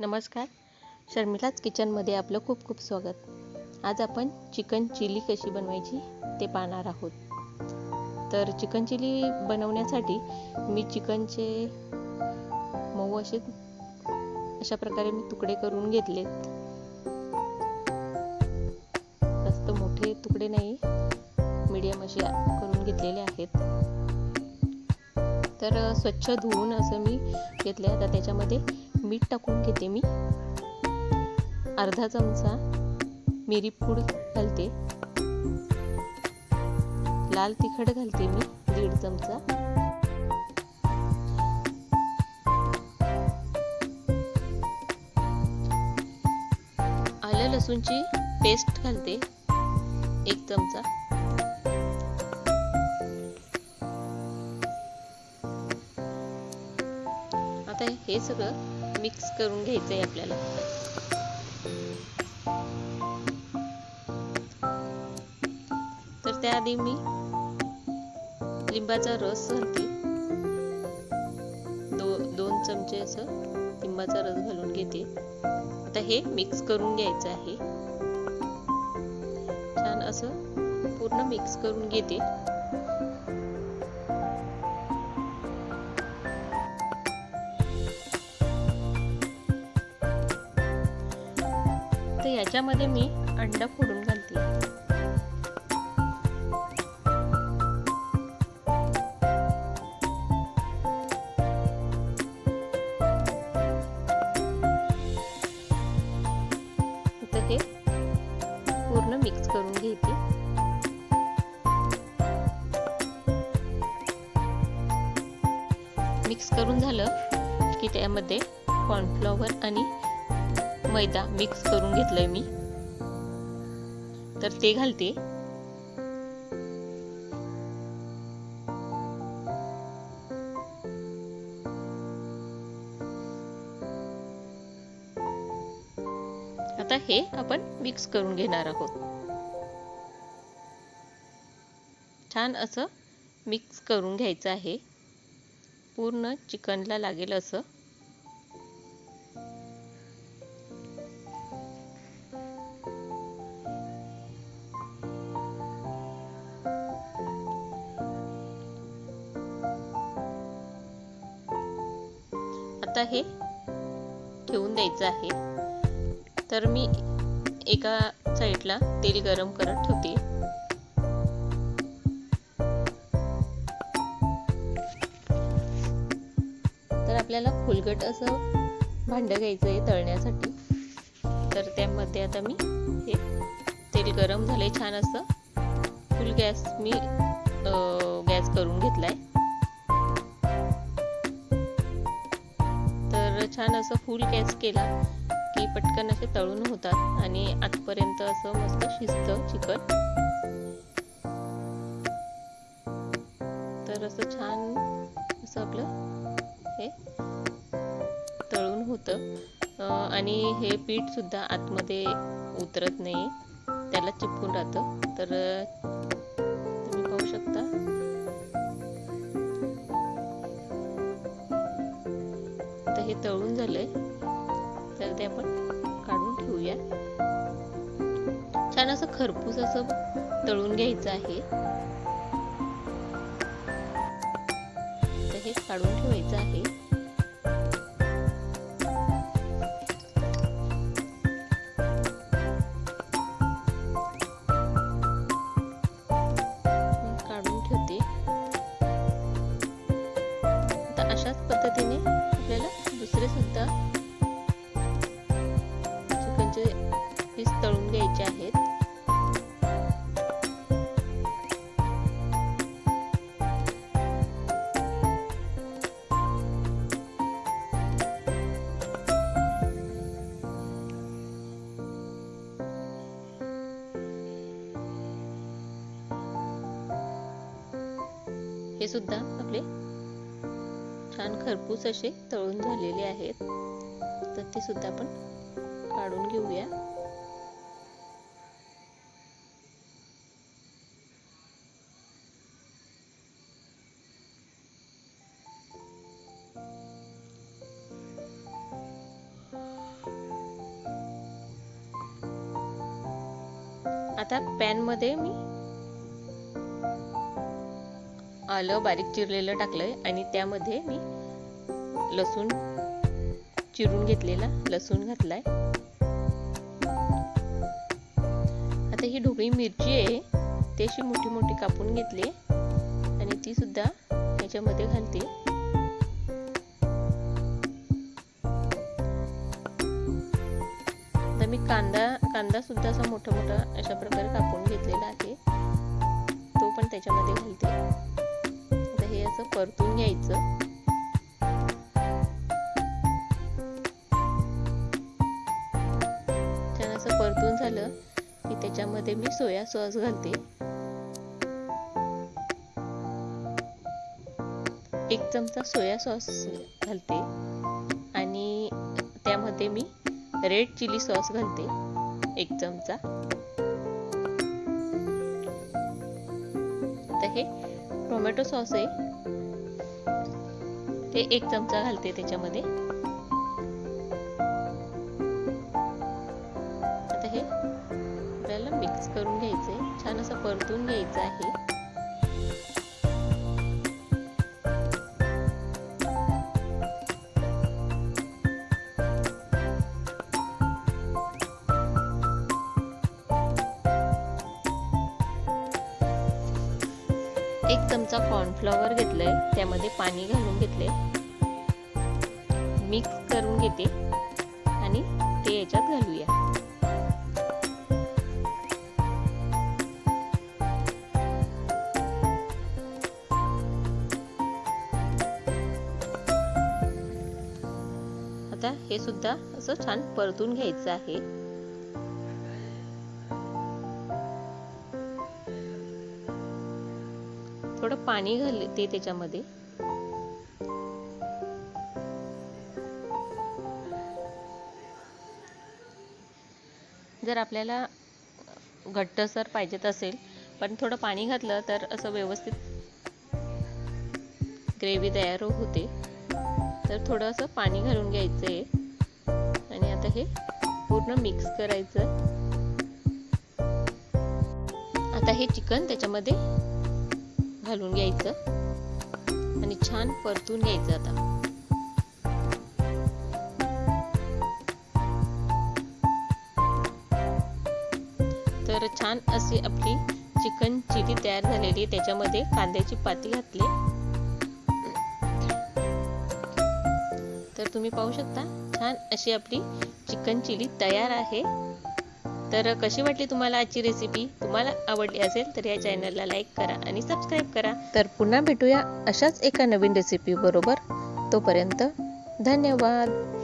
नमस्कार. शर्मिलाच किचनमध्ये आपलं खूप खूप स्वागत. आज आपण चिकन चिली कशी बनवायची ते पाहणार आहोत. तर चिकन चिली बनवण्यासाठी मी चिकनचे मऊ असे अशा प्रकारे मी तुकडे करून घेतलेत. जास्त मोठे तुकडे नाही मीडियम असे करून घेतलेले आहेत. तर स्वच्छ धुवून असं मी घेतले आता त्याच्यामध्ये मीठ टाकून घेते मी. अर्धा चमचा मिरी पूड घालते. लाल तिखट घालते मी दीड चमचा. आलं लसूणची पेस्ट घालते एक चमचा. आता हे सगळं मिक्स करून घ्यायचं आहे आपल्याला. तर त्याआधी मी लिंबाचा रस घालते. दो दोन चमचे असं लिंबाचा रस घालून घेते. आता हे मिक्स करून घ्यायचं आहे. छान असं पूर्ण मिक्स करून घेते. त्याच्यामध्ये मी अंडा फोडून घालते. ते पूर्ण मिक्स करून घेते. मिक्स करून झालं की त्यामध्ये कॉर्नफ्लॉवर आणि मैदा मिक्स करून घेतलंय मी. तर ते घालते. आता हे आपण मिक्स करून घेणार आहोत. छान असं मिक्स करून घ्यायचं आहे. पूर्ण चिकनला लागेल असं. आता हे ठेवून द्यायचं आहे. तर मी एका साईडला तेल गरम करत ठेवते. तर आपल्याला फुलगट असं भांडं घ्यायचं आहे तळण्यासाठी. तर त्यामध्ये आता मी हे तेल गरम झालंय छान असं. फुल गॅस मी गॅस करून घेतलाय. आहे छान असं फुल गॅस केला की पटकन असे तळून होतात आणि आतपर्यंत असं मस्त शिजतं चिकन. तर असं छान असं आपलं हे तळून होतं. आणि हे पीठ सुद्धा आतमध्ये उतरत नाही. त्याला चिपकून राहतं. तर आता हे तळून झालंय. तर ते आपण काढून ठेवूया. छान असं खरपूस असं तळून घ्यायचं आहे. तर हे काढून ठेवायचं आहे. काढून ठेवते. अशाच पद्धतीने आपल्याला दुसरे सुद्धा चिकनचे पीस तळून घ्यायचे आहेत. हे सुद्धा आपले छान खरपूस असे तळून झालेले आहेत. तर ते सुद्धा आपण काढून घेऊया. आता पॅनमध्ये मी आलं बारीक चिरलेलं टाकलंय आणि त्यामध्ये मी लसूण चिरून घेतलेला लसूण घातलाय. आता ही ढोबळी मिरची आहे ती अशी मोठी मोठी कापून घेतली आणि ती सुद्धा याच्यामध्ये घालते. आता मी कांदा कांदा सुद्धा असा मोठा मोठा अशा प्रकारे कापून घेतलेला आहे. तो पण त्याच्यामध्ये घालते. आता हे असं परतून घ्यायचं. परतून झालं की त्याच्यामध्ये मी सोया सॉस घालते. एक चमचा सोया सॉस घालते आणि त्यामध्ये मी रेड चिली सॉस घालते एक चमचा. तर हे टोमॅटो सॉस आहे. ते एक चमचा घालते त्याच्यामध्ये. मिक्स करून घ्यायचे. छान असं परतून घ्यायचं आहे. एक चमचा कॉर्नफ्लॉवर घेतलंय. त्यामध्ये पाणी घालून घेतले मिक्स करून घेते. आता हे सुद्धा असं छान परतून घ्यायचं आहे. थोडं पाणी घालते त्याच्यामध्ये. जर आपल्याला घट्टसर पाहिजेत असेल पण थोडं पाणी घातलं तर असं व्यवस्थित ग्रेव्ही तयार होते. तर थोडंसं पाणी घालून घ्यायचं आहे आणि आता हे पूर्ण मिक्स करायचं. आता हे चिकन त्याच्यामध्ये घालून घ्यायचं. आणि छान परतून घ्यायचं आता. तर छान अशी आपली चिकन चिली तयार झालेली त्याच्यामध्ये कांद्याची पाती घातली. तुम्ही पाहू शकता. छान अशी आपली चिकन चिली तयार आहे. तर कशी वाटली तुम्हाला आजची रेसिपी तुम्हाला आवडली असेल तर या चॅनलला लाईक करा आणि सबस्क्राईब करा. तर पुन्हा भेटूया अशाच एका नवीन रेसिपी बरोबर. तोपर्यंत धन्यवाद.